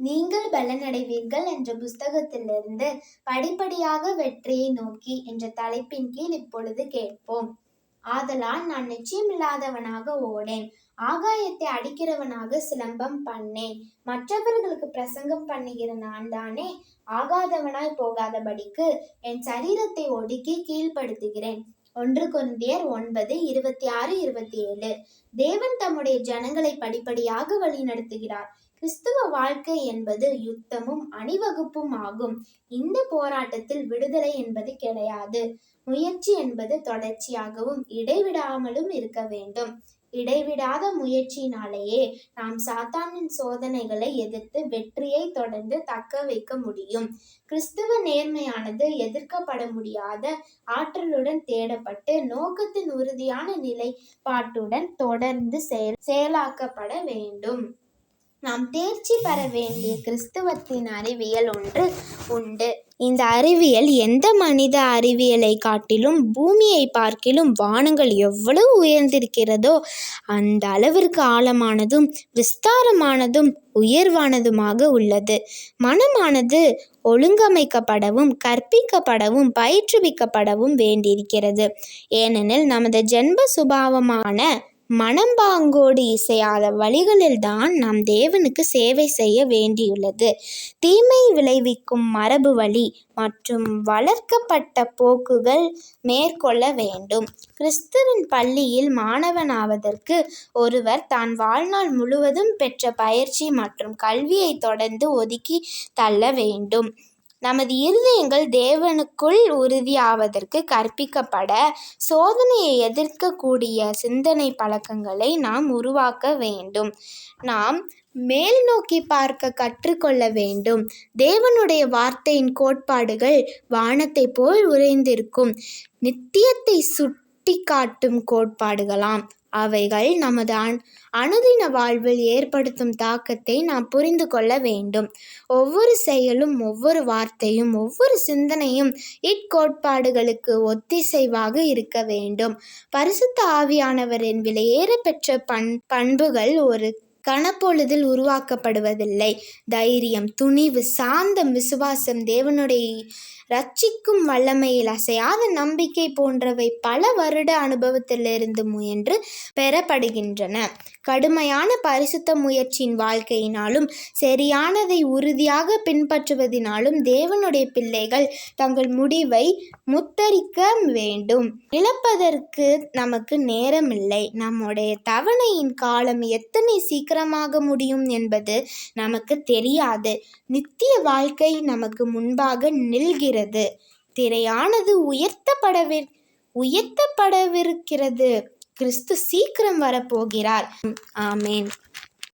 நீங்கள் பலனடைவீர்கள் என்ற புஸ்தகத்திலிருந்து படிப்படியாக வெற்றியை நோக்கி என்ற தலைப்பின் கீழ் இப்பொழுது கேட்போம். ஆதலால் நான் நிச்சயமில்லாதவனாக ஓடேன். ஆகாயத்தை அடிக்கிறவனாக சிலம்பம் பண்ணேன். மற்றவர்களுக்கு பிரசங்கம் பண்ணுகிற நான் தானே ஆகாதவனாய் போகாதபடிக்கு என் சரீரத்தை ஒடுக்கி கீழ்ப்படுத்துகிறேன். ஒன்று கொரிந்தியர் ஒன்பது இருபத்தி ஆறு இருபத்தி ஏழு. தேவன் தம்முடைய ஜனங்களை படிப்படியாக வழி நடத்துகிறார் கிறிஸ்துவ வாழ்க்கை என்பது யுத்தமும் அணிவகுப்பும் ஆகும். இந்த போராட்டத்தில் விடுதலை என்பது கிடையாது. முயற்சி என்பது தொடர்ச்சியாகவும் இடைவிடாமலும் இருக்க வேண்டும். இடைவிடாத முயற்சியினாலேயே நாம் சாத்தானின் சோதனைகளை எதிர்த்து வெற்றியை தொடர்ந்து தக்க வைக்க முடியும். கிறிஸ்துவ நேர்மையானது எதிர்க்கப்பட முடியாத ஆற்றலுடன் தேடப்பட்டு நோக்கத்தின் உறுதியான நிலைப்பாட்டுடன் தொடர்ந்து செயல் செயலாக்கப்பட வேண்டும். நாம் தேர்ச்சி பெற வேண்டிய கிறிஸ்துவத்தின் அறிவியல் ஒன்று உண்டு. இந்த அறிவியல் எந்த மனித அறிவியலை காட்டிலும் பூமியை பார்க்கிலும் வானங்கள் எவ்வளவு உயர்ந்திருக்கிறதோ அந்த அளவிற்கு ஆழமானதும் விஸ்தாரமானதும் உயர்வானதுமாக உள்ளது. மனமானது ஒழுங்கமைக்கப்படவும் கற்பிக்கப்படவும் பயிற்றுவிக்கப்படவும் வேண்டியிருக்கிறது. ஏனெனில் நமது ஜென்ம சுபாவமான மனம்பாங்கோடு இசையாத வழிகளில்தான் நாம் தேவனுக்கு சேவை செய்ய வேண்டியுள்ளது. தீமை விளைவிக்கும் மரபு வழி மற்றும் வளர்க்கப்பட்ட போக்குகள் மேற்கொள்ள வேண்டும். கிறிஸ்துவின் பள்ளியில் மாணவனாவதற்கு ஒருவர் தான் வாழ்நாள் முழுவதும் பெற்ற பயிற்சி மற்றும் கல்வியை தொடர்ந்து ஒதுக்கி தள்ள வேண்டும். நமது இருதயங்கள் தேவனுக்குள் உறுதியாவதற்கு கற்பிக்கப்பட சோதனையை எதிர்க்கக்கூடிய சிந்தனை பழக்கங்களை நாம் உருவாக்க வேண்டும். நாம் மேல் நோக்கி பார்க்க கற்றுக்கொள்ள வேண்டும். தேவனுடைய வார்த்தையின் கோட்பாடுகள் வானத்தை போல் உறைந்திருக்கும். நித்தியத்தை சுட்டி காட்டும் கோட்பாடுகளாம். அவைகள் நமது அன் அனுதின வாழ்வில் ஏற்படுத்தும் தாக்கத்தை நாம் புரிந்து கொள்ள வேண்டும். ஒவ்வொரு செயலும் ஒவ்வொரு வார்த்தையும் ஒவ்வொரு சிந்தனையும் இக்கோட்பாடுகளுக்கு ஒத்திசைவாக இருக்க வேண்டும். பரிசுத்த ஆவியானவரின் விலையேற பெற்ற பண் பண்புகள் ஒரு கணப்பொழுதில் உருவாக்கப்படுவதில்லை. தைரியம் துணிவு சாந்தம் விசுவாசம் தேவனுடைய ரட்சிக்கும் வல்லமையில் அசையாத நம்பிக்கை போன்றவை பல வருட அனுபவத்திலிருந்து முயன்று பெறப்படுகின்றன. கடுமையான பரிசுத்த முயற்சியின் வாழ்க்கையினாலும் சரியானதை உறுதியாக பின்பற்றுவதினாலும் தேவனுடைய பிள்ளைகள் தங்கள் முடிவை முத்தரிக்க வேண்டும். இழப்பதற்கு நமக்கு நேரமில்லை. நம்முடைய தவணையின் காலம் எத்தனை சீக்கிரமாக முடியும் என்பது நமக்கு தெரியாது. நித்திய வாழ்க்கை நமக்கு முன்பாக நில்கிறது. திரையானது உயர்த்தப்படவி உயர்த்தப்படவிருக்கிறது. கிறிஸ்து சீக்கிரம் வரப்போகிறார். ஆமேன்.